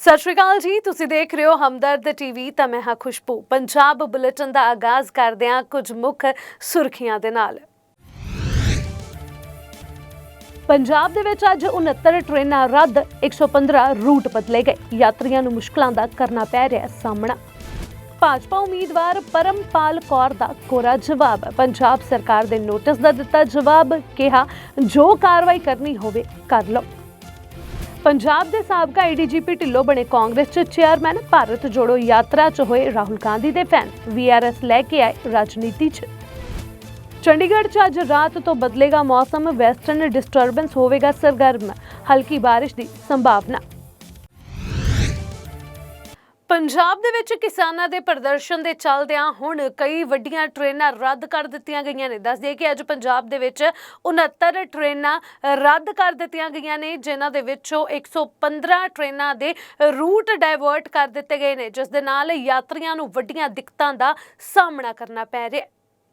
ਸਤਿ ਸ਼੍ਰੀ ਅਕਾਲ ਜੀ, ਤੁਸੀਂ ਦੇਖ ਰਹੇ ਹੋ ਹਮਦਰਦ ਟੀਵੀ ਤਾਂ ਮੈਂ ਹਾਂ ਖੁਸ਼ਬੂ। ਪੰਜਾਬ ਬੁਲੇਟਿਨ ਦਾ ਆਗਾਜ਼ ਕਰਦੇ ਹਾਂ ਕੁਝ ਮੁੱਖ ਸੁਰਖੀਆਂ ਦੇ ਨਾਲ। ਪੰਜਾਬ ਦੇ ਵਿੱਚ ਅੱਜ 69 ਟ੍ਰੇਨਾਂ ਰੱਦ 115 ਰੂਟ ਬਦਲੇ ਗਏ। ਯਾਤਰੀਆਂ ਨੂੰ ਮੁਸ਼ਕਲਾਂ ਦਾ ਕਰਨਾ ਪੈ ਰਿਹਾ ਸਾਹਮਣਾ। ਭਾਜਪਾ ਉਮੀਦਵਾਰ ਪਰਮਪਾਲ ਕੌਰ ਦਾ ਕੋਰਾ ਜਵਾਬ। ਪੰਜਾਬ ਸਰਕਾਰ ਦੇ ਨੋਟਿਸ ਦਾ ਦਿੱਤਾ ਜਵਾਬ, ਕਿਹਾ, ਜੋ ਕਾਰਵਾਈ ਕਰਨੀ ਹੋਵੇ, ਕਰ ਲਓ। ਪੰਜਾਬ ਦੇ ਸਾਬਕਾ ਏਡੀਜੀਪੀ ਢਿੱਲੋਂ ਬਣੇ ਕਾਂਗਰਸ ਚ ਚੇਅਰਮੈਨ ਭਾਰਤ ਜੋੜੋ ਯਾਤਰਾ ਚ ਹੋਏ ਰਾਹੁਲ ਗਾਂਧੀ ਦੇ ਫੈਨ ਵੀਆਰਐਸ ਲੈ ਕੇ ਆਏ ਰਾਜਨੀਤੀ ਚ। ਚੰਡੀਗੜ੍ਹ ਚ ਅੱਜ ਰਾਤ ਤੋਂ ਬਦਲੇਗਾ ਮੌਸਮ ਵੈਸਟਰਨ ਡਿਸਟਰਬੈਂਸ ਹੋਵੇਗਾ ਸਰਗਰਮ, ਹਲਕੀ ਬਾਰਿਸ਼ ਦੀ ਸੰਭਾਵਨਾ। ਪੰਜਾਬ ਦੇ ਵਿੱਚ ਕਿਸਾਨਾਂ ਦੇ ਪ੍ਰਦਰਸ਼ਨ ਦੇ ਚੱਲਦਿਆਂ ਹੁਣ ਕਈ ਵੱਡੀਆਂ ਟ੍ਰੇਨਾਂ ਰੱਦ ਕਰ ਦਿੱਤੀਆਂ ਗਈਆਂ ਨੇ। ਦੱਸ ਦਈਏ ਕਿ ਅੱਜ ਪੰਜਾਬ ਦੇ ਵਿੱਚ 69 ਟ੍ਰੇਨਾਂ ਰੱਦ ਕਰ ਦਿੱਤੀਆਂ ਗਈਆਂ ਨੇ, ਜਿਨ੍ਹਾਂ ਦੇ ਵਿੱਚੋਂ 115 ਟ੍ਰੇਨਾਂ ਦੇ ਰੂਟ ਡਾਇਵਰਟ ਕਰ ਦਿੱਤੇ ਗਏ ਨੇ, ਜਿਸ ਦੇ ਨਾਲ ਯਾਤਰੀਆਂ ਨੂੰ ਵੱਡੀਆਂ ਦਿੱਕਤਾਂ ਦਾ ਸਾਹਮਣਾ ਕਰਨਾ ਪੈ ਰਿਹਾ ਹੈ।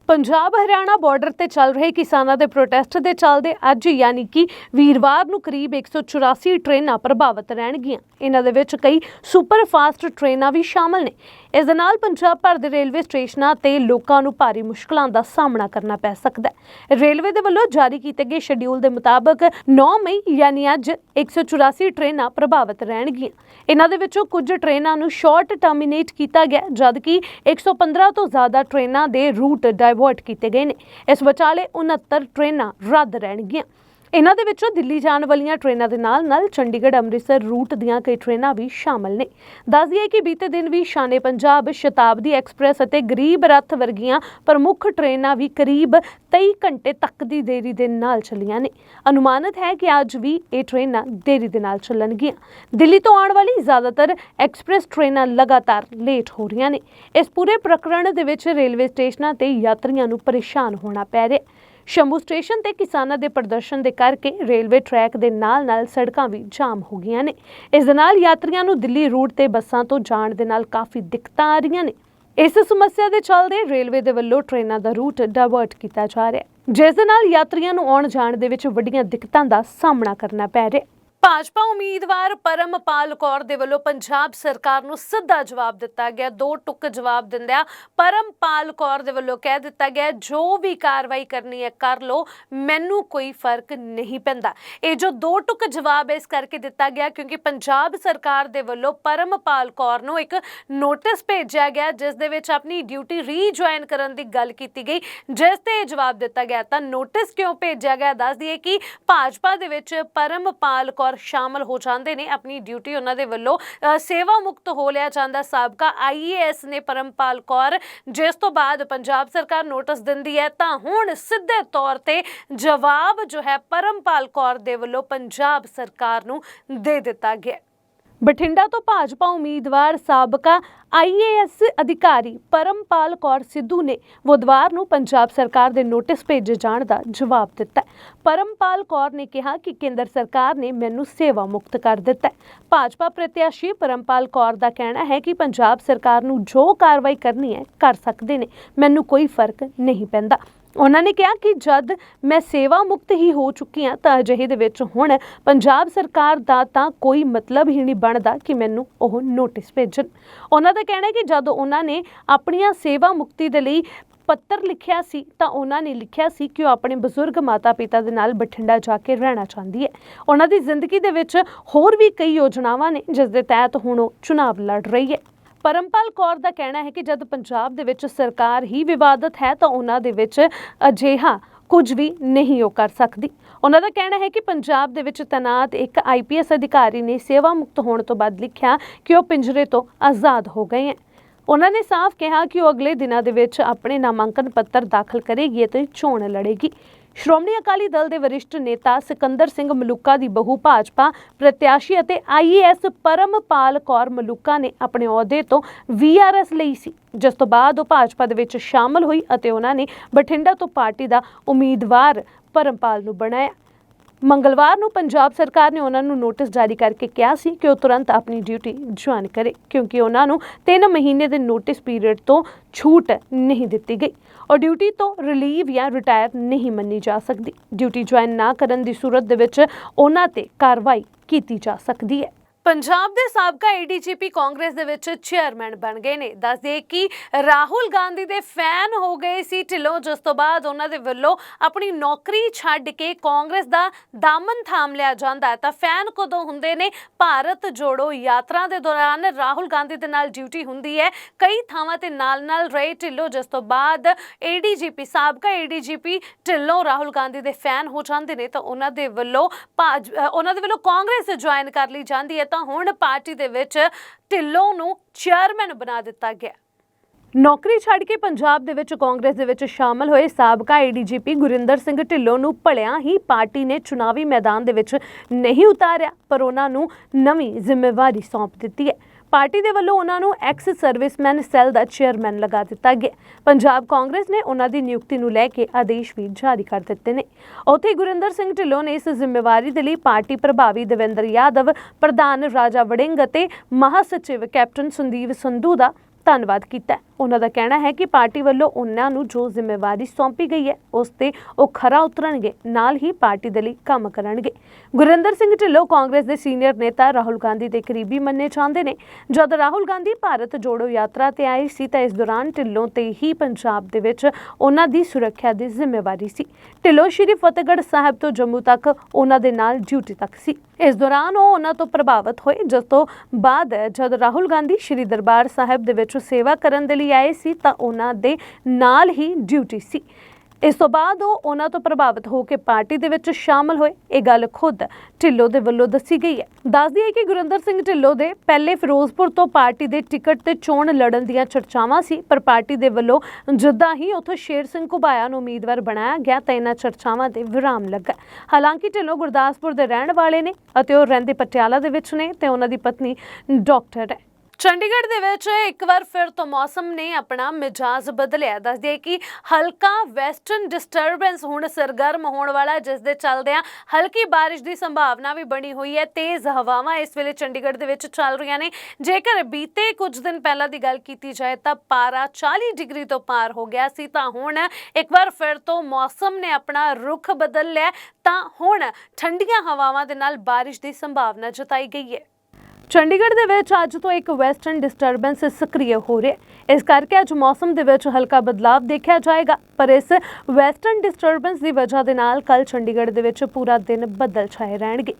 ਪੰਜਾਬ ਹਰਿਆਣਾ ਬਾਰਡਰ ਤੇ ਚੱਲ ਰਹੇ ਕਿਸਾਨਾਂ ਦੇ ਪ੍ਰੋਟੈਸਟ ਦੇ ਚੱਲਦੇ ਅੱਜ ਯਾਨੀ ਕਿ ਵੀਰਵਾਰ ਨੂੰ ਕਰੀਬ 184 ਟ੍ਰੇਨਾਂ ਪ੍ਰਭਾਵਿਤ ਰਹਿਣਗੀਆਂ। ਇਹਨਾਂ ਦੇ ਵਿੱਚ ਕਈ ਸੁਪਰ ਫਾਸਟ ਟ੍ਰੇਨਾਂ ਵੀ ਸ਼ਾਮਲ ਨੇ। ਇਸ ਦੇ ਨਾਲ ਪੰਜਾਬ ਭਰ ਦੇ ਰੇਲਵੇ ਸਟੇਸ਼ਨਾਂ ਤੇ ਲੋਕਾਂ ਨੂੰ ਭਾਰੀ ਮੁਸ਼ਕਲਾਂ ਦਾ ਸਾਹਮਣਾ ਕਰਨਾ ਪੈ ਸਕਦਾ ਹੈ। ਰੇਲਵੇ ਦੇ ਵੱਲੋਂ ਜਾਰੀ ਕੀਤੇ ਗਏ ਸ਼ਡਿਊਲ ਦੇ ਮੁਤਾਬਕ 9 ਮਈ, ਯਾਨੀ ਅੱਜ 184 ਟ੍ਰੇਨਾਂ ਪ੍ਰਭਾਵਿਤ ਰਹਿਣਗੀਆਂ। ਇਹਨਾਂ ਦੇ ਵਿੱਚੋਂ ਕੁਝ ਟ੍ਰੇਨਾਂ ਨੂੰ ਸ਼ਾਰਟ ਟਰਮੀਨੇਟ ਕੀਤਾ ਗਿਆ, ਜਦਕਿ 115 ਤੋਂ ਜ਼ਿਆਦਾ ਟ੍ਰੇਨਾਂ ਦੇ ਰੂਟ ਡਾਇਵਰਟ ਕੀਤੇ ਗਏ ਨੇ। ਇਸ ਵਿਚਾਲੇ 69 ਟ੍ਰੇਨਾਂ ਰੱਦ ਰਹਿਣਗੀਆਂ। ਇਹਨਾਂ ਦੇ ਵਿੱਚੋਂ ਦਿੱਲੀ ਜਾਣ ਵਾਲੀਆਂ ਟ੍ਰੇਨਾਂ ਦੇ ਨਾਲ-ਨਾਲ ਚੰਡੀਗੜ੍ਹ, ਅੰਮ੍ਰਿਤਸਰ ਰੂਟ ਦੀਆਂ ਕਈ ਟ੍ਰੇਨਾਂ ਵੀ ਸ਼ਾਮਲ ਨੇ। ਦੱਸ ਦਈਏ ਕਿ ਬੀਤੇ ਦਿਨ ਵੀ ਸ਼ਾਨੇ ਪੰਜਾਬ, ਸ਼ਤਾਬਦੀ ਐਕਸਪ੍ਰੈਸ ਅਤੇ ਗਰੀਬ ਰੱਥ ਵਰਗੀਆਂ ਪ੍ਰਮੁੱਖ ਟ੍ਰੇਨਾਂ ਵੀ ਕਰੀਬ 23 ਘੰਟੇ ਤੱਕ ਦੀ ਦੇਰੀ ਦੇ ਨਾਲ ਚੱਲੀਆਂ ਨੇ। ਅਨੁਮਾਨਿਤ ਹੈ ਕਿ ਅੱਜ ਵੀ ਇਹ ਟ੍ਰੇਨਾਂ ਦੇਰੀ ਦੇ ਨਾਲ ਚੱਲਣਗੀਆਂ। ਦਿੱਲੀ ਤੋਂ ਆਉਣ ਵਾਲੀ ਜ਼ਿਆਦਾਤਰ ਐਕਸਪ੍ਰੈਸ ਟ੍ਰੇਨਾਂ ਲਗਾਤਾਰ ਲੇਟ ਹੋ ਰਹੀਆਂ ਨੇ। ਇਸ ਪੂਰੇ ਪ੍ਰਕਰਣ ਦੇ ਵਿੱਚ ਰੇਲਵੇ ਸਟੇਸ਼ਨਾਂ ਤੇ ਯਾਤਰੀਆਂ ਨੂੰ ਪਰੇਸ਼ਾਨ ਹੋਣਾ ਪੈ ਰਿਹਾ ਸ਼ੰਭੂ ਸਟੇਸ਼ਨ ਤੇ ਕਿਸਾਨਾਂ ਦੇ ਪ੍ਰਦਰਸ਼ਨ ਦੇ ਕਰਕੇ ਰੇਲਵੇ ਟਰੈਕ ਦੇ ਨਾਲ-ਨਾਲ ਸੜਕਾਂ ਵੀ ਜਾਮ ਹੋ ਗਈਆਂ ਨੇ। ਇਸ ਦੇ ਨਾਲ ਯਾਤਰੀਆਂ ਨੂੰ ਦਿੱਲੀ ਰੂਟ ਤੇ ਬੱਸਾਂ ਤੋਂ ਜਾਣ ਦੇ ਨਾਲ ਕਾਫੀ ਦਿੱਕਤਾਂ ਆ ਰਹੀਆਂ ਨੇ। ਇਸ ਸਮੱਸਿਆ ਦੇ ਚੱਲਦੇ ਰੇਲਵੇ ਦੇ ਵੱਲੋਂ ਟ੍ਰੇਨਾਂ ਦਾ ਰੂਟ ਡਾਇਵਰਟ ਕੀਤਾ ਜਾ ਰਿਹਾ ਹੈ। ਜਿਸ ਦੇ ਨਾਲ ਯਾਤਰੀਆਂ ਨੂੰ ਆਉਣ ਜਾਣ ਦੇ ਵਿੱਚ ਵੱਡੀਆਂ ਦਿੱਕਤਾਂ ਦਾ ਸਾਹਮਣਾ ਕਰਨਾ ਪੈ ਰਿਹਾ ਹੈ। ਭਾਜਪਾ ਉਮੀਦਵਾਰ ਪਰਮਪਾਲ ਕੌਰ ਦੇ ਵੱਲੋਂ ਪੰਜਾਬ ਸਰਕਾਰ ਨੂੰ ਸਿੱਧਾ ਜਵਾਬ ਦਿੱਤਾ ਗਿਆ, ਦੋ ਟੁਕ ਜਵਾਬ ਦਿੰਦਿਆਂ ਪਰਮਪਾਲ ਕੌਰ ਦੇ ਵੱਲੋਂ ਕਹਿ ਦਿੱਤਾ ਗਿਆ, ਜੋ ਵੀ ਕਾਰਵਾਈ ਕਰਨੀ ਹੈ ਕਰ ਲਓ, ਮੈਨੂੰ ਕੋਈ ਫ਼ਰਕ ਨਹੀਂ ਪੈਂਦਾ। ਇਹ ਜੋ ਦੋ ਟੁਕ ਜਵਾਬ ਇਸ ਕਰਕੇ ਦਿੱਤਾ ਗਿਆ ਕਿਉਂਕਿ ਪੰਜਾਬ ਸਰਕਾਰ ਦੇ ਵੱਲੋਂ ਪਰਮਪਾਲ ਕੌਰ ਨੂੰ ਇੱਕ ਨੋਟਿਸ ਭੇਜਿਆ ਗਿਆ, ਜਿਸ ਦੇ ਵਿੱਚ ਆਪਣੀ ਡਿਊਟੀ ਰੀਜੁਆਇਨ ਕਰਨ ਦੀ ਗੱਲ ਕੀਤੀ ਗਈ। ਜਿਸ ਤੇ ਇਹ ਜਵਾਬ ਦਿੱਤਾ ਗਿਆ, ਤਾਂ ਨੋਟਿਸ ਕਿਉਂ ਭੇਜਿਆ ਗਿਆ, ਦੱਸ ਦਈਏ ਕਿ ਭਾਜਪਾ ਦੇ ਵਿੱਚ ਪਰਮਪਾਲ ਕੌਰ ਸ਼ਾਮਲ ਹੋ ਜਾਂਦੇ ਨੇ ਆਪਣੀ ਡਿਊਟੀ ਉਹਨਾਂ ਦੇ ਵੱਲੋਂ ਅ, ਸੇਵਾ ਮੁਕਤ ਹੋ ਲਿਆ ਜਾਂਦਾ ਸਾਬਕਾ ਆਈਏਐਸ ਨੇ ਪਰਮਪਾਲ ਕੌਰ ਜਿਸ ਤੋਂ ਬਾਅਦ ਪੰਜਾਬ ਸਰਕਾਰ ਨੋਟਿਸ ਦਿੰਦੀ ਹੈ ਤਾਂ ਹੁਣ ਸਿੱਧੇ ਤੌਰ ਤੇ ਜਵਾਬ ਜੋ ਹੈ ਪਰਮਪਾਲ ਕੌਰ ਦੇ ਵੱਲੋਂ ਪੰਜਾਬ ਸਰਕਾਰ ਨੂੰ ਦੇ ਦਿੱਤਾ ਗਿਆ। ਬਠਿੰਡਾ ਤੋਂ ਭਾਜਪਾ ਉਮੀਦਵਾਰ ਸਾਬਕਾ ਆਈਏਐਸ ਅਧਿਕਾਰੀ ਪਰਮਪਾਲ ਕੌਰ ਸਿੱਧੂ ਨੇ ਬੁੱਧਵਾਰ ਨੂੰ ਪੰਜਾਬ ਸਰਕਾਰ ਦੇ ਨੋਟਿਸ ਭੇਜੇ ਜਾਣ ਦਾ ਜਵਾਬ ਦਿੱਤਾ। ਪਰਮਪਾਲ ਕੌਰ ਨੇ ਕਿਹਾ ਕਿ ਕੇਂਦਰ ਸਰਕਾਰ ਨੇ ਮੈਨੂੰ ਸੇਵਾ ਮੁਕਤ ਕਰ ਦਿੱਤਾ ਭਾਜਪਾ ਪ੍ਰਤਿਆਸ਼ੀ ਪਰਮਪਾਲ ਕੌਰ ਦਾ ਕਹਿਣਾ ਹੈ ਕਿ ਪੰਜਾਬ ਸਰਕਾਰ ਨੂੰ ਜੋ ਕਾਰਵਾਈ ਕਰਨੀ ਹੈ, ਕਰ ਸਕਦੇ ਨੇ। ਮੈਨੂੰ ਕੋਈ ਫ਼ਰਕ ਨਹੀਂ ਪੈਂਦਾ। ਉਹਨਾਂ ਨੇ ਕਿਹਾ ਕਿ ਜਦ ਮੈਂ ਸੇਵਾ ਮੁਕਤ ਹੀ ਹੋ ਚੁੱਕੀ ਹਾਂ ਤਾਂ ਅਜਿਹੇ ਦੇ ਵਿੱਚ ਹੁਣ ਪੰਜਾਬ ਸਰਕਾਰ ਦਾ ਤਾਂ ਕੋਈ ਮਤਲਬ ਹੀ ਨਹੀਂ ਬਣਦਾ ਕਿ ਮੈਨੂੰ ਉਹ ਨੋਟਿਸ ਭੇਜਣ। ਉਹਨਾਂ ਦਾ ਕਹਿਣਾ ਹੈ ਕਿ ਜਦੋਂ ਉਹਨਾਂ ਨੇ ਆਪਣੀਆਂ ਸੇਵਾ ਮੁਕਤੀ ਦੇ ਲਈ ਪੱਤਰ ਲਿਖਿਆ ਸੀ, ਤਾਂ ਉਹਨਾਂ ਨੇ ਲਿਖਿਆ ਸੀ ਕਿ ਉਹ ਆਪਣੇ ਬਜ਼ੁਰਗ ਮਾਤਾ-ਪਿਤਾ ਦੇ ਨਾਲ ਬਠਿੰਡਾ ਜਾ ਕੇ ਰਹਿਣਾ ਚਾਹੁੰਦੀ ਹੈ। ਉਹਨਾਂ ਦੀ ਜ਼ਿੰਦਗੀ ਦੇ ਵਿੱਚ ਹੋਰ ਵੀ ਕਈ ਯੋਜਨਾਵਾਂ ਨੇ, ਜਿਸ ਦੇ ਤਹਿਤ ਹੁਣ ਉਹ ਚੁਣਾਵ ਲੜ ਰਹੀ ਹੈ। ਪਰਮਪਾਲ ਕੌਰ ਦਾ ਕਹਿਣਾ ਹੈ ਕਿ ਜਦ ਪੰਜਾਬ ਦੇ ਵਿੱਚ ਸਰਕਾਰ ਹੀ ਵਿਵਾਦਤ ਹੈ ਤਾਂ ਉਹਨਾਂ ਦੇ ਵਿੱਚ ਅਜਿਹਾ ਕੁਝ ਵੀ ਨਹੀਂ ਉਹ ਕਰ ਸਕਦੀ। ਉਹਨਾਂ ਦਾ ਕਹਿਣਾ ਹੈ ਕਿ ਪੰਜਾਬ ਦੇ ਵਿੱਚ ਤੈਨਾਤ ਇੱਕ ਆਈਪੀਐਸ ਅਧਿਕਾਰੀ ਨੇ ਸੇਵਾ ਮੁਕਤ ਹੋਣ ਤੋਂ ਬਾਅਦ ਲਿਖਿਆ ਕਿ ਉਹ ਪਿੰਜਰੇ ਤੋਂ ਆਜ਼ਾਦ ਹੋ ਗਏ ਹਨ ਉਹਨਾਂ ਨੇ ਸਾਫ਼ ਕਿਹਾ ਕਿ ਉਹ ਅਗਲੇ ਦਿਨਾਂ ਦੇ ਵਿੱਚ ਆਪਣੇ ਨਾਮਾਂਕਨ ਪੱਤਰ ਦਾਖਲ ਕਰੇਗੀ ਅਤੇ ਚੋਣ ਲੜੇਗੀ। ਸ਼੍ਰੋਮਣੀ ਅਕਾਲੀ ਦਲ ਦੇ ਵਰਿਸ਼ਠ ਨੇਤਾ ਸਿਕੰਦਰ ਸਿੰਘ ਮਲੂਕਾ ਦੀ ਬਹੂ ਭਾਜਪਾ, ਪ੍ਰਤਿਆਸ਼ੀ ਅਤੇ ਆਈਏਐਸ ਪਰਮਪਾਲ ਕੌਰ ਮਲੂਕਾ ਨੇ ਆਪਣੇ ਅਹੁਦੇ ਤੋਂ ਵੀਆਰਐਸ ਲਈ ਸੀ, ਜਿਸ ਤੋਂ ਬਾਅਦ ਉਹ ਭਾਜਪਾ ਦੇ ਵਿੱਚ ਸ਼ਾਮਲ ਹੋਈ ਅਤੇ ਉਹਨਾਂ ਨੇ ਬਠਿੰਡਾ ਤੋਂ ਪਾਰਟੀ ਦਾ ਉਮੀਦਵਾਰ ਪਰਮਪਾਲ ਨੂੰ ਬਣਾਇਆ। ਮੰਗਲਵਾਰ ਨੂੰ ਪੰਜਾਬ ਸਰਕਾਰ ਨੇ ਉਹਨਾਂ ਨੂੰ ਨੋਟਿਸ ਜਾਰੀ ਕਰਕੇ ਕਿਹਾ ਸੀ ਕਿ ਉਹ ਤੁਰੰਤ ਆਪਣੀ ਡਿਊਟੀ ਜੁਆਇਨ ਕਰੇ, ਕਿਉਂਕਿ ਉਹਨਾਂ ਨੂੰ 3 ਮਹੀਨੇ ਦੇ ਨੋਟਿਸ ਪੀਰੀਅਡ ਤੋਂ ਛੂਟ ਨਹੀਂ ਦਿੱਤੀ ਗਈ। ਔਰ ਡਿਊਟੀ ਤੋਂ ਰਿਲੀਵ ਜਾਂ ਰਿਟਾਇਰ ਨਹੀਂ ਮੰਨੀ ਜਾ ਸਕਦੀ। ਡਿਊਟੀ ਜੁਆਇਨ ਨਾ ਕਰਨ ਦੀ ਸੂਰਤ ਦੇ ਵਿੱਚ ਉਹਨਾਂ ਤੇ ਕਾਰਵਾਈ ਕੀਤੀ ਜਾ ਸਕਦੀ ਹੈ। ਪੰਜਾਬ ਦੇ ਸਾਬਕਾ ਏਡੀਜੀਪੀ ਕਾਂਗਰਸ ਦੇ ਵਿੱਚ ਚੇਅਰਮੈਨ ਬਣ ਗਏ ਨੇ। ਦੱਸ ਦਈਏ ਕਿ ਰਾਹੁਲ ਗਾਂਧੀ ਦੇ ਫੈਨ ਹੋ ਗਏ ਸੀ ਢਿੱਲੋਂ ਜਿਸ ਤੋਂ ਬਾਅਦ ਉਹਨਾਂ ਦੇ ਵੱਲੋਂ ਆਪਣੀ ਨੌਕਰੀ ਛੱਡ ਕੇ ਕਾਂਗਰਸ ਦਾ ਦਾਮਨ ਥਾਮ ਲਿਆ ਜਾਂਦਾ ਤਾਂ ਫੈਨ ਕਦੋਂ ਹੁੰਦੇ ਨੇ? ਭਾਰਤ ਜੋੜੋ ਯਾਤਰਾ ਦੇ ਦੌਰਾਨ ਰਾਹੁਲ ਗਾਂਧੀ ਦੇ ਨਾਲ ਡਿਊਟੀ ਹੁੰਦੀ ਹੈ। ਕਈ ਥਾਵਾਂ ਤੇ ਨਾਲ-ਨਾਲ ਰਹੇ ਢਿੱਲੋਂ ਜਿਸ ਤੋਂ ਬਾਅਦ ਏਡੀਜੀਪੀ ਸਾਬਕਾ ਏਡੀਜੀਪੀ ਢਿੱਲੋਂ ਰਾਹੁਲ ਗਾਂਧੀ ਦੇ ਫੈਨ ਹੋ ਜਾਂਦੇ ਨੇ। ਤਾਂ ਉਹਨਾਂ ਦੇ ਵੱਲੋਂ ਭਾਜ- ਅ, ਉਹਨਾਂ ਦੇ ਵੱਲੋਂ ਕਾਂਗਰਸ ਜੁਆਇਨ ਕਰ ਲਈ ਜਾਂਦੀ ਹੈ। ਤਾਂ ਹੁਣ ਪਾਰਟੀ ਦੇ ਵਿੱਚ ਢਿੱਲੋਂ ਨੂੰ ਚੇਅਰਮੈਨ ਬਣਾ ਦਿੱਤਾ ਗਿਆ। ਨੌਕਰੀ ਛੱਡ ਕੇ ਪੰਜਾਬ ਦੇ ਵਿੱਚ ਕਾਂਗਰਸ ਦੇ ਵਿੱਚ ਸ਼ਾਮਲ ਹੋਏ ਸਾਬਕਾ ਏਡੀਜੀਪੀ ਗੁਰਿੰਦਰ ਸਿੰਘ ਢਿੱਲੋਂ ਨੂੰ ਭਲਿਆਂ ਹੀ ਪਾਰਟੀ ਨੇ ਚੁਣਾਵੀ ਮੈਦਾਨ ਦੇ ਵਿੱਚ ਨਹੀਂ ਉਤਾਰਿਆ, ਪਰ ਉਹਨਾਂ ਨੂੰ ਨਵੀਂ ਜ਼ਿੰਮੇਵਾਰੀ ਸੌਂਪ ਦਿੱਤੀ ਹੈ। ਪਾਰਟੀ ਦੇ ਵੱਲੋਂ ਉਹਨਾਂ ਨੂੰ ਐਕਸ ਸਰਵਿਸਮੈਨ ਸੈੱਲ ਦਾ ਚੇਅਰਮੈਨ ਲਗਾ ਦਿੱਤਾ ਗਿਆ। ਪੰਜਾਬ ਕਾਂਗਰਸ ਨੇ ਉਹਨਾਂ ਦੀ ਨਿਯੁਕਤੀ ਨੂੰ ਲੈ ਕੇ ਆਦੇਸ਼ ਵੀ ਜਾਰੀ ਕਰ ਦਿੱਤੇ ਨੇ। ਉੱਥੇ ਗੁਰਿੰਦਰ ਸਿੰਘ ਢਿੱਲੋਂ ਨੇ ਇਸ ਜ਼ਿੰਮੇਵਾਰੀ ਦੇ ਲਈ ਪਾਰਟੀ ਪ੍ਰਭਾਵੀ ਦਵਿੰਦਰ ਯਾਦਵ, ਪ੍ਰਧਾਨ ਰਾਜਾ ਵੜਿੰਗ ਅਤੇ ਮਹਾਸਚਿਵ ਕੈਪਟਨ ਸੰਦੀਪ ਸੰਧੂ ਦਾ ਧੰਨਵਾਦ ਕੀਤਾ ਉਹਨਾਂ ਦਾ ਕਹਿਣਾ ਹੈ ਕਿ ਪਾਰਟੀ ਵੱਲੋਂ ਉਹਨਾਂ ਨੂੰ ਜੋ ਜ਼ਿੰਮੇਵਾਰੀ ਸੌਂਪੀ ਗਈ ਹੈ, ਉਸ ਤੇ ਉਹ ਖਰਾ ਉਤਰਨਗੇ, ਨਾਲ ਹੀ ਪਾਰਟੀ ਦੇ ਲਈ ਕੰਮ ਕਰਨਗੇ। ਗੁਰਿੰਦਰ ਸਿੰਘ ਢਿੱਲੋਂ ਕਾਂਗਰਸ ਦੇ ਸੀਨੀਅਰ ਨੇਤਾ ਰਾਹੁਲ ਗਾਂਧੀ ਦੇ ਕਰੀਬੀ ਮੰਨੇ ਜਾਂਦੇ ਨੇ। ਜਦ ਰਾਹੁਲ ਗਾਂਧੀ ਭਾਰਤ ਜੋੜੋ ਯਾਤਰਾ ਤੇ ਆਏ ਸੀ, ਤਾਂ ਇਸ ਦੌਰਾਨ ਢਿੱਲੋਂ ਤੇ ਹੀ ਪੰਜਾਬ ਦੇ ਵਿੱਚ ਉਹਨਾਂ ਦੀ ਸੁਰੱਖਿਆ ਦੀ ਜ਼ਿੰਮੇਵਾਰੀ ਸੀ। ਢਿੱਲੋਂ ਸ਼੍ਰੀ ਫਤਿਹਗੜ੍ਹ ਸਾਹਿਬ ਤੋਂ ਜੰਮੂ ਤੱਕ ਉਹਨਾਂ ਦੇ ਨਾਲ ਡਿਊਟੀ ਤੱਕ ਸੀ। ਇਸ ਦੌਰਾਨ ਉਹ ਉਹਨਾਂ ਤੋਂ ਪ੍ਰਭਾਵਿਤ ਹੋਏ। ਜਿਸ ਤੋਂ ਬਾਅਦ ਜਦ ਰਾਹੁਲ ਗਾਂਧੀ ਸ਼੍ਰੀ ਦਰਬਾਰ ਸਾਹਿਬ ਦੇ ਵਿੱਚ ਸੇਵਾ ਕਰਨ ਦੇ ਲਈ ਆਏ ਸੀ ਤਾਂ ਉਹਨਾਂ ਦੇ ਨਾਲ ਹੀ ਡਿਊਟੀ ਸੀ। ਇਸ ਤੋਂ ਬਾਅਦ ਉਹ ਉਹਨਾਂ ਤੋਂ ਪ੍ਰਭਾਵਿਤ ਹੋ ਕੇ ਪਾਰਟੀ ਦੇ ਵਿੱਚ ਸ਼ਾਮਲ ਹੋਏ। ਇਹ ਗੱਲ ਖੁਦ ਢਿੱਲੋਂ ਦੇ ਵੱਲੋਂ ਦੱਸੀ ਗਈ ਹੈ। ਦੱਸਦੀ ਹੈ ਕਿ ਗੁਰਿੰਦਰ ਸਿੰਘ ਢਿੱਲੋਂ ਦੇ ਪਹਿਲੇ ਫਿਰੋਜ਼ਪੁਰ ਤੋਂ ਪਾਰਟੀ ਦੇ ਟਿਕਟ ਤੇ ਚੋਣ ਲੜਨ ਦੀਆਂ ਚਰਚਾਵਾਂ ਸੀ, ਪਰ ਪਾਰਟੀ ਦੇ ਵੱਲੋਂ ਜਿੱਦਾਂ ਹੀ ਉੱਥੋਂ ਸ਼ੇਰ ਸਿੰਘ ਘੁਬਾਇਆ ਨੂੰ ਉਮੀਦਵਾਰ ਬਣਾਇਆ ਗਿਆ ਤਾਂ ਇਹਨਾਂ ਚਰਚਾਵਾਂ ਤੇ ਵਿਰਾਮ ਲੱਗਾ। ਹਾਲਾਂਕਿ ਢਿੱਲੋਂ ਗੁਰਦਾਸਪੁਰ ਦੇ ਰਹਿਣ ਵਾਲੇ ਨੇ ਅਤੇ ਉਹ ਰਹਿੰਦੇ ਪਟਿਆਲਾ ਦੇ ਵਿੱਚ ਨੇ ਤੇ ਉਹਨਾਂ ਦੀ ਪਤਨੀ ਡਾਕਟਰ ਹੈ। ਚੰਡੀਗੜ੍ਹ ਦੇ ਵਿੱਚ ਇੱਕ ਵਾਰ ਫਿਰ ਤੋਂ ਮੌਸਮ ਨੇ ਆਪਣਾ ਮਿਜਾਜ਼ ਬਦਲਿਆ। ਦੱਸਦੇ ਕਿ ਹਲਕਾ ਵੈਸਟਰਨ ਡਿਸਟਰਬੈਂਸ ਹੁਣ ਸਰਗਰਮ ਹੋਣ ਵਾਲਾ ਜਿਸ ਦੇ ਚੱਲਦਿਆਂ ਹਲਕੀ ਬਾਰਿਸ਼ ਦੀ ਸੰਭਾਵਨਾ ਵੀ ਬਣੀ ਹੋਈ ਹੈ। ਤੇਜ਼ ਹਵਾਵਾਂ ਇਸ ਵੇਲੇ ਚੰਡੀਗੜ੍ਹ ਦੇ ਵਿੱਚ ਚੱਲ ਰਹੀਆਂ ਨੇ। ਜੇਕਰ ਬੀਤੇ ਕੁਝ ਦਿਨ ਪਹਿਲਾਂ ਦੀ ਗੱਲ ਕੀਤੀ ਜਾਏ ਤਾਂ ਪਾਰਾ 40 ਡਿਗਰੀ ਤੋਂ ਪਾਰ ਹੋ ਗਿਆ ਸੀ। ਤਾਂ ਹੁਣ ਇੱਕ ਵਾਰ ਫਿਰ ਤੋਂ ਮੌਸਮ ਨੇ ਆਪਣਾ ਰੁਖ ਬਦਲ ਲਿਆ। ਤਾਂ ਹੁਣ ਠੰਡੀਆਂ ਹਵਾਵਾਂ ਦੇ ਨਾਲ ਬਾਰਿਸ਼ ਦੀ ਸੰਭਾਵਨਾ ਜਤਾਈ ਗਈ ਹੈ। ਚੰਡੀਗੜ੍ਹ ਦੇ ਵਿੱਚ ਅੱਜ ਤੋਂ ਇੱਕ ਵੈਸਟਰਨ ਡਿਸਟਰਬੈਂਸ ਸਕ੍ਰਿय ਹੋ ਰਿਹਾ ਇਸ ਕਰਕੇ ਅੱਜ ਮੌਸਮ ਦੇ ਵਿੱਚ ਹਲਕਾ ਬਦਲਾਅ ਦੇਖਿਆ ਜਾਏਗਾ, ਪਰ ਇਸ ਵੈਸਟਰਨ ਡਿਸਟਰਬੈਂਸ ਦੀ ਵਜ੍ਹਾ ਦੇ ਨਾਲ ਕੱਲ ਚੰਡੀਗੜ੍ਹ ਦੇ ਵਿੱਚ ਪੂਰਾ ਦਿਨ ਬੱਦਲ ਛਾਏ ਰਹਿਣਗੇ।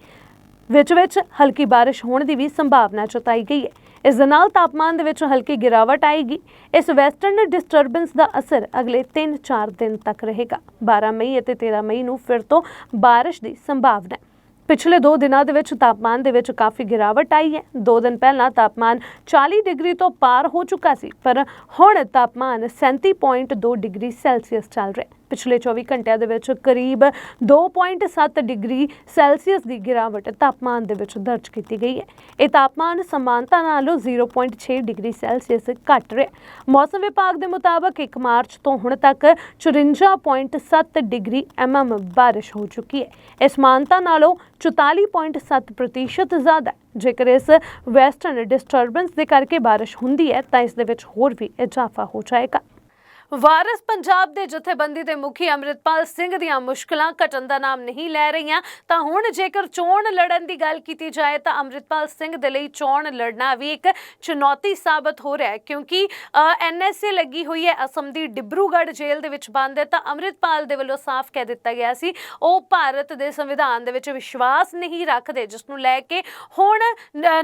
ਵਿੱਚ ਵਿੱਚ ਹਲਕੀ ਬਾਰਿਸ਼ ਹੋਣ ਦੀ ਵੀ ਸੰਭਾਵਨਾ ਜਤਾਈ ਗਈ ਹੈ। ਇਸ ਦੇ ਨਾਲ ਤਾਪਮਾਨ ਦੇ ਵਿੱਚ ਹਲਕੀ ਗਿਰਾਵਟ ਆਏਗੀ। ਇਸ ਵੈਸਟਰਨ ਡਿਸਟਰਬੈਂਸ ਦਾ ਅਸਰ ਅਗਲੇ 3-4 ਦਿਨ ਤੱਕ ਰਹੇਗਾ। 12 ਮਈ ਅਤੇ 13 ਮਈ ਨੂੰ ਫਿਰ ਤੋਂ ਬਾਰਿਸ਼ ਦੀ ਸੰਭਾਵਨਾ ਹੈ। ਪਿਛਲੇ 2 ਦਿਨਾਂ ਦੇ ਵਿੱਚ ਤਾਪਮਾਨ ਦੇ ਵਿੱਚ ਕਾਫੀ ਗਿਰਾਵਟ ਆਈ ਹੈ। 2 ਦਿਨ ਪਹਿਲਾਂ ਤਾਪਮਾਨ 40 ਡਿਗਰੀ ਤੋਂ ਪਾਰ ਹੋ ਚੁੱਕਾ ਸੀ, ਪਰ ਹੁਣ ਤਾਪਮਾਨ 37.2 ਡਿਗਰੀ ਸੈਲਸੀਅਸ ਚੱਲ ਰਿਹਾ ਹੈ। ਪਿਛਲੇ 24 ਘੰਟਿਆਂ ਦੇ ਵਿੱਚ ਕਰੀਬ 2.7 ਡਿਗਰੀ ਸੈਲਸੀਅਸ ਦੀ ਗਿਰਾਵਟ ਤਾਪਮਾਨ ਦੇ ਵਿੱਚ ਦਰਜ ਕੀਤੀ ਗਈ ਹੈ। ਇਹ ਤਾਪਮਾਨ ਸਮਾਨਤਾ ਨਾਲੋਂ 0.6 ਡਿਗਰੀ ਸੈਲਸੀਅਸ ਘੱਟ ਰਿਹਾ ਮੌਸਮ ਵਿਭਾਗ ਦੇ ਮੁਤਾਬਕ 1 ਮਾਰਚ ਤੋਂ ਹੁਣ ਤੱਕ 54.7 ਡਿਗਰੀ ਐਮਐਮ ਬਾਰਿਸ਼ ਹੋ ਚੁੱਕੀ ਹੈ। ਇਸ ਮਾਨਤਾ ਨਾਲੋਂ 44.7 ਪ੍ਰਤੀਸ਼ਤ ਜ਼ਿਆਦਾ ਜੇਕਰ ਇਸ ਵੈਸਟਰਨ ਡਿਸਟਰਬੈਂਸ ਦੇ ਕਰਕੇ ਬਾਰਿਸ਼ ਹੁੰਦੀ ਹੈ ਤਾਂ ਇਸ ਦੇ ਵਿੱਚ ਹੋਰ ਵੀ ਇਜ਼ਾਫਾ ਹੋ ਜਾਏਗਾ। ਵਾਰਸ ਪੰਜਾਬ ਦੇ ਜਥੇਬੰਦੀ ਦੇ ਮੁਖੀ ਅੰਮ੍ਰਿਤਪਾਲ ਸਿੰਘ ਦੀਆਂ ਮੁਸ਼ਕਲਾਂ ਘਟਣ ਦਾ ਨਾਮ ਨਹੀਂ ਲੈ ਰਹੀਆਂ। ਤਾਂ ਹੁਣ ਜੇਕਰ ਚੋਣ ਲੜਨ ਦੀ ਗੱਲ ਕੀਤੀ ਜਾਏ ਤਾਂ ਅੰਮ੍ਰਿਤਪਾਲ ਸਿੰਘ ਦੇ ਲਈ ਚੋਣ ਲੜਨਾ ਵੀ ਇੱਕ ਚੁਣੌਤੀ ਸਾਬਤ ਹੋ ਰਿਹਾ ਹੈ ਕਿਉਂਕਿ ਐਨਐਸਏ ਲੱਗੀ ਹੋਈ ਹੈ, ਅਸਮ ਦੀ ਡਿਬਰੂਗੜ੍ਹ ਜੇਲ੍ਹ ਦੇ ਵਿੱਚ ਬੰਦ ਹੈ। ਤਾਂ ਅੰਮ੍ਰਿਤਪਾਲ ਦੇ ਵੱਲੋਂ ਸਾਫ਼ ਕਹਿ ਦਿੱਤਾ ਗਿਆ ਸੀ, ਉਹ ਭਾਰਤ ਦੇ ਸੰਵਿਧਾਨ ਦੇ ਵਿੱਚ ਵਿਸ਼ਵਾਸ ਨਹੀਂ ਰੱਖਦੇ, ਜਿਸ ਨੂੰ ਲੈ ਕੇ ਹੁਣ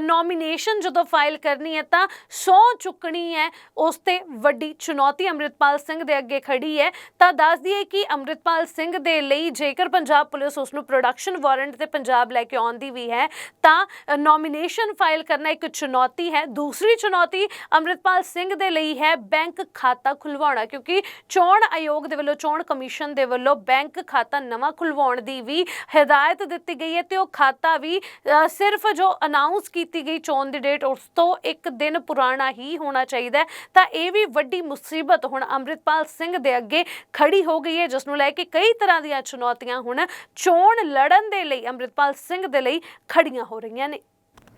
ਨੋਮੀਨੇਸ਼ਨ ਜਦੋਂ ਫਾਈਲ ਕਰਨੀ ਹੈ ਤਾਂ ਸੌ ਚੁੱਕਣੀ ਹੈ, ਉਸ ਤੇ ਵੱਡੀ ਚੁਣੌਤੀ ਅੰਮ੍ਰਿਤਪਾਲ ਸਿੰਘ ਦੇ ਅੱਗੇ ਖੜੀ ਹੈ, ਤਾਂ ਦੱਸ ਦਈਏ ਕਿ ਅੰਮ੍ਰਿਤਪਾਲ ਸਿੰਘ ਦੇ ਲਈ ਜੇਕਰ ਪੰਜਾਬ ਪੁਲਿਸ ਉਸ ਨੂੰ ਪ੍ਰੋਡਕਸ਼ਨ ਵਾਰੰਟ ਤੇ ਪੰਜਾਬ ਲੈ ਕੇ ਆਉਂਦੀ ਵੀ ਹੈ, ਤਾਂ ਨੋਮੀਨੇਸ਼ਨ ਫਾਈਲ ਕਰਨਾ ਇੱਕ ਚੁਣੌਤੀ ਹੈ। ਦੂਸਰੀ ਚੁਣੌਤੀ ਅੰਮ੍ਰਿਤਪਾਲ ਸਿੰਘ ਦੇ ਲਈ ਹੈ ਬੈਂਕ ਖਾਤਾ ਖੁਲਵਾਉਣਾ, ਕਿਉਂਕਿ ਚੋਣ ਆਯੋਗ ਦੇ ਵੱਲੋਂ, ਚੋਣ ਕਮਿਸ਼ਨ ਦੇ ਵੱਲੋਂ ਬੈਂਕ ਖਾਤਾ ਨਵਾਂ ਖੁਲਵਾਉਣ ਦੀ ਵੀ ਹਦਾਇਤ ਦਿੱਤੀ ਗਈ ਹੈ ਤੇ ਉਹ ਖਾਤਾ ਵੀ ਸਿਰਫ ਜੋ ਅਨਾਉਂਸ ਕੀਤੀ ਗਈ ਚੋਣ ਦੀ ਡੇਟ ਉਸ ਤੋਂ ਇੱਕ ਦਿਨ ਪੁਰਾਣਾ ਹੀ ਹੋਣਾ ਚਾਹੀਦਾ ਤਾਂ ਇਹ ਵੀ ਵੱਡੀ ਮੁਸੀਬਤ ਹੁਣ ਅੰਮ੍ਰਿਤਪਾਲ ਸਿੰਘ ਦੇ ਅੱਗੇ ਖੜੀ ਹੋ ਗਈ ਹੈ, ਜਿਸ ਨੂੰ ਲੈ ਕੇ ਕਈ ਤਰ੍ਹਾਂ ਦੀਆਂ ਚੁਣੌਤੀਆਂ ਹੁਣ ਚੋਣ ਲੜਨ ਦੇ ਲਈ ਅੰਮ੍ਰਿਤਪਾਲ ਸਿੰਘ ਦੇ ਲਈ ਖੜੀਆਂ ਹੋ ਰਹੀਆਂ ਨੇ।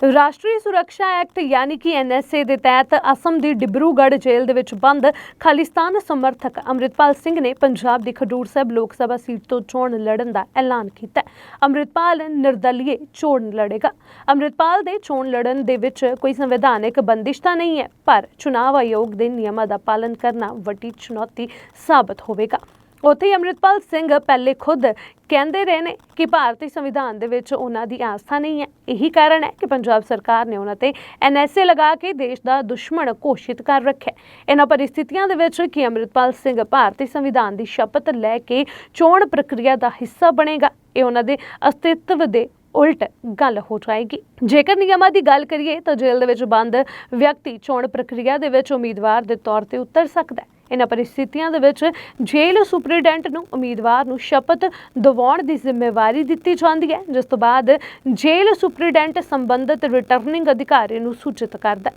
ਰਾਸ਼ਟਰੀ ਸੁਰੱਖਿਆ ਐਕਟ ਯਾਨੀ ਕਿ ਐਨਐਸਏ ਦੇ ਤਹਿਤ ਅਸਮ ਦੀ ਡਿਬਰੂਗੜ੍ਹ ਜੇਲ੍ਹ ਦੇ ਵਿੱਚ ਬੰਦ ਖਾਲਿਸਤਾਨ ਸਮਰਥਕ ਅੰਮ੍ਰਿਤਪਾਲ ਸਿੰਘ ਨੇ ਪੰਜਾਬ ਦੀ ਖਡੂਰ ਸਾਹਿਬ ਲੋਕ ਸਭਾ ਸੀਟ ਤੋਂ ਚੋਣ ਲੜਨ ਦਾ ਐਲਾਨ ਕੀਤਾ ਹੈ। ਅੰਮ੍ਰਿਤਪਾਲ ਨਿਰਦਲੀਏ ਚੋਣ ਲੜੇਗਾ। ਅੰਮ੍ਰਿਤਪਾਲ ਦੇ ਚੋਣ ਲੜਨ ਦੇ ਵਿੱਚ ਕੋਈ ਸੰਵਿਧਾਨਕ ਬੰਦਿਸ਼ ਤਾਂ ਨਹੀਂ ਹੈ, ਪਰ ਚੁਣਾਵ ਆਯੋਗ ਦੇ ਨਿਯਮਾਂ ਦਾ ਪਾਲਣ ਕਰਨਾ ਵੱਡੀ ਚੁਣੌਤੀ ਸਾਬਤ ਹੋਵੇਗਾ। ਉੱਥੇ ਹੀ ਅੰਮ੍ਰਿਤਪਾਲ ਸਿੰਘ ਪਹਿਲੇ ਖੁਦ ਕਹਿੰਦੇ ਰਹੇ ਨੇ ਕਿ ਭਾਰਤੀ ਸੰਵਿਧਾਨ ਦੇ ਵਿੱਚ ਉਹਨਾਂ ਦੀ ਆਸਥਾ ਨਹੀਂ ਹੈ। ਇਹੀ ਕਾਰਨ ਹੈ ਕਿ ਪੰਜਾਬ ਸਰਕਾਰ ਨੇ ਉਹਨਾਂ ਤੇ ਐਨਐਸਏ ਲਗਾ ਕੇ ਦੇਸ਼ ਦਾ ਦੁਸ਼ਮਣ ਘੋਸ਼ਿਤ ਕਰ ਰੱਖਿਆ ਇਹਨਾਂ ਪਰਿਸਥਿਤੀਆਂ ਦੇ ਵਿੱਚ ਕਿ ਅੰਮ੍ਰਿਤਪਾਲ ਸਿੰਘ ਭਾਰਤੀ ਸੰਵਿਧਾਨ ਦੀ ਸ਼ਪਥ ਲੈ ਕੇ ਚੋਣ ਪ੍ਰਕਿਰਿਆ ਦਾ ਹਿੱਸਾ ਬਣੇਗਾ, ਇਹ ਉਹਨਾਂ ਦੇ ਅਸਤਿਤਵ ਦੇ ਉਲਟ ਗੱਲ ਹੋ ਜਾਏਗੀ। ਜੇਕਰ ਨਿਯਮਾਂ ਦੀ ਗੱਲ ਕਰੀਏ ਤਾਂ ਜੇਲ੍ਹ ਦੇ ਵਿੱਚ ਬੰਦ ਵਿਅਕਤੀ ਚੋਣ ਪ੍ਰਕਿਰਿਆ ਦੇ ਵਿੱਚ ਉਮੀਦਵਾਰ ਦੇ ਤੌਰ ਤੇ ਉਤਰ ਸਕਦਾ ਹੈ। ਇਹਨਾਂ ਪਰਿਸਥਿਤੀਆਂ ਦੇ ਵਿੱਚ ਜੇਲ੍ਹ ਸੁਪਰਡੈਂਟ ਨੂੰ ਉਮੀਦਵਾਰ ਨੂੰ ਸ਼ਪਥ ਦਿਵਾਉਣ ਦੀ ਜ਼ਿੰਮੇਵਾਰੀ ਦਿੱਤੀ ਜਾਂਦੀ ਹੈ, ਜਿਸ ਤੋਂ ਬਾਅਦ ਜੇਲ੍ਹ ਸੁਪਰਡੈਂਟ ਸੰਬੰਧਿਤ ਰਿਟਰਨਿੰਗ ਅਧਿਕਾਰੀ ਨੂੰ ਸੂਚਿਤ ਕਰਦਾ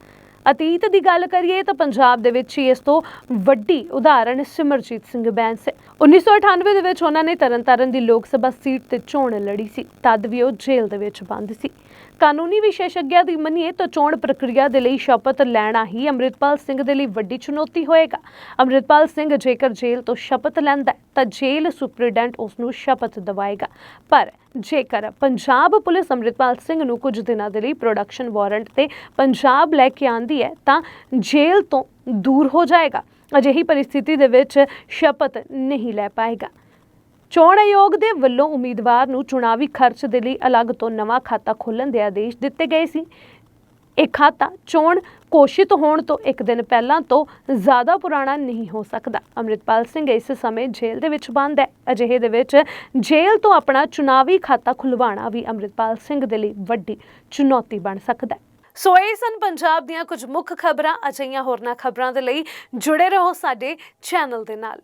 ਅਤੀਤ ਦੀ ਗੱਲ ਕਰੀਏ ਤਾਂ ਪੰਜਾਬ ਦੇ ਵਿੱਚ ਹੀ ਇਸ ਤੋਂ ਵੱਡੀ ਉਦਾਹਰਣ ਸਿਮਰਜੀਤ ਸਿੰਘ ਬੈਂਸ ਹੈ। 1998 ਦੇ ਵਿੱਚ ਉਹਨਾਂ ਨੇ ਤਰਨਤਾਰਨ ਦੀ ਲੋਕ ਸਭਾ ਸੀਟ ਤੇ ਚੋਣ ਲੜੀ ਸੀ, ਤਦ ਵੀ ਉਹ ਜੇਲ੍ਹ ਦੇ ਵਿੱਚ ਬੰਦ ਸੀ। ਕਾਨੂੰਨੀ ਵਿਸ਼ੇਸ਼ੱਗਿਆ ਦੀ ਮੰਨੀਏ ਤਾਂ ਚੋਣ ਪ੍ਰਕਿਰਿਆ ਦੇ ਲਈ ਸ਼ਪਥ ਲੈਣਾ ਹੀ ਅੰਮ੍ਰਿਤਪਾਲ ਸਿੰਘ ਦੇ ਲਈ ਵੱਡੀ ਚੁਣੌਤੀ ਹੋਏਗਾ। ਅੰਮ੍ਰਿਤਪਾਲ ਸਿੰਘ ਜੇਕਰ ਜੇਲ੍ਹ ਤੋਂ ਸ਼ਪਥ ਲੈਂਦਾ ਤਾਂ ਜੇਲ੍ਹ ਸੁਪਰਡੈਂਟ ਉਸ ਨੂੰ ਸ਼ਪਥ ਦਿਵਾਏਗਾ। ਪਰ ਜੇਕਰ ਪੰਜਾਬ ਪੁਲਿਸ ਅੰਮ੍ਰਿਤਪਾਲ ਸਿੰਘ ਨੂੰ ਕੁਝ ਦਿਨਾਂ ਦੇ ਲਈ ਪ੍ਰੋਡਕਸ਼ਨ ਵਾਰੰਟ ਤੇ ਪੰਜਾਬ ਲੈ ਕੇ ਆਂਦੀ ਹੈ ਤਾਂ ਜੇਲ੍ਹ ਤੋਂ ਦੂਰ ਹੋ ਜਾਏਗਾ। ਅਜਿਹੀ ਪਰਿਸਥਿਤੀ ਦੇ ਵਿੱਚ ਸ਼ਪਥ ਨਹੀਂ ਲੈ ਪਾਏਗਾ। ਚੋਣ ਆਯੋਗ ਦੇ ਵੱਲੋਂ ਉਮੀਦਵਾਰ ਨੂੰ ਚੁਣਾਵੀ ਖਰਚ ਦੇ ਲਈ ਅਲੱਗ ਤੋਂ ਨਵਾਂ ਖਾਤਾ ਖੋਲ੍ਹਣ ਦੇ ਆਦੇਸ਼ ਦਿੱਤੇ ਗਏ ਸੀ। ਇਹ ਖਾਤਾ ਚੋਣ ਘੋਸ਼ਿਤ ਹੋਣ ਤੋਂ ਇੱਕ ਦਿਨ ਪਹਿਲਾਂ ਤੋਂ ਜ਼ਿਆਦਾ ਪੁਰਾਣਾ ਨਹੀਂ ਹੋ ਸਕਦਾ। ਅੰਮ੍ਰਿਤਪਾਲ ਸਿੰਘ ਇਸ ਸਮੇਂ ਜੇਲ੍ਹ ਦੇ ਵਿੱਚ ਬੰਦ ਹੈ। ਅਜਿਹੇ ਦੇ ਵਿੱਚ ਜੇਲ੍ਹ ਤੋਂ ਆਪਣਾ ਚੁਣਾਵੀ ਖਾਤਾ ਖੁਲਵਾਉਣਾ ਵੀ ਅੰਮ੍ਰਿਤਪਾਲ ਸਿੰਘ ਦੇ ਲਈ ਵੱਡੀ ਚੁਣੌਤੀ ਬਣ ਸਕਦਾ ਹੈ। ਸੋ ਇਹ ਸਨ ਪੰਜਾਬ ਦੀਆਂ ਕੁਝ ਮੁੱਖ ਖਬਰਾਂ। ਅਜਿਹੀਆਂ ਹੋਰਨਾਂ ਖਬਰਾਂ ਦੇ ਲਈ ਜੁੜੇ ਰਹੋ ਸਾਡੇ ਚੈਨਲ ਦੇ ਨਾਲ।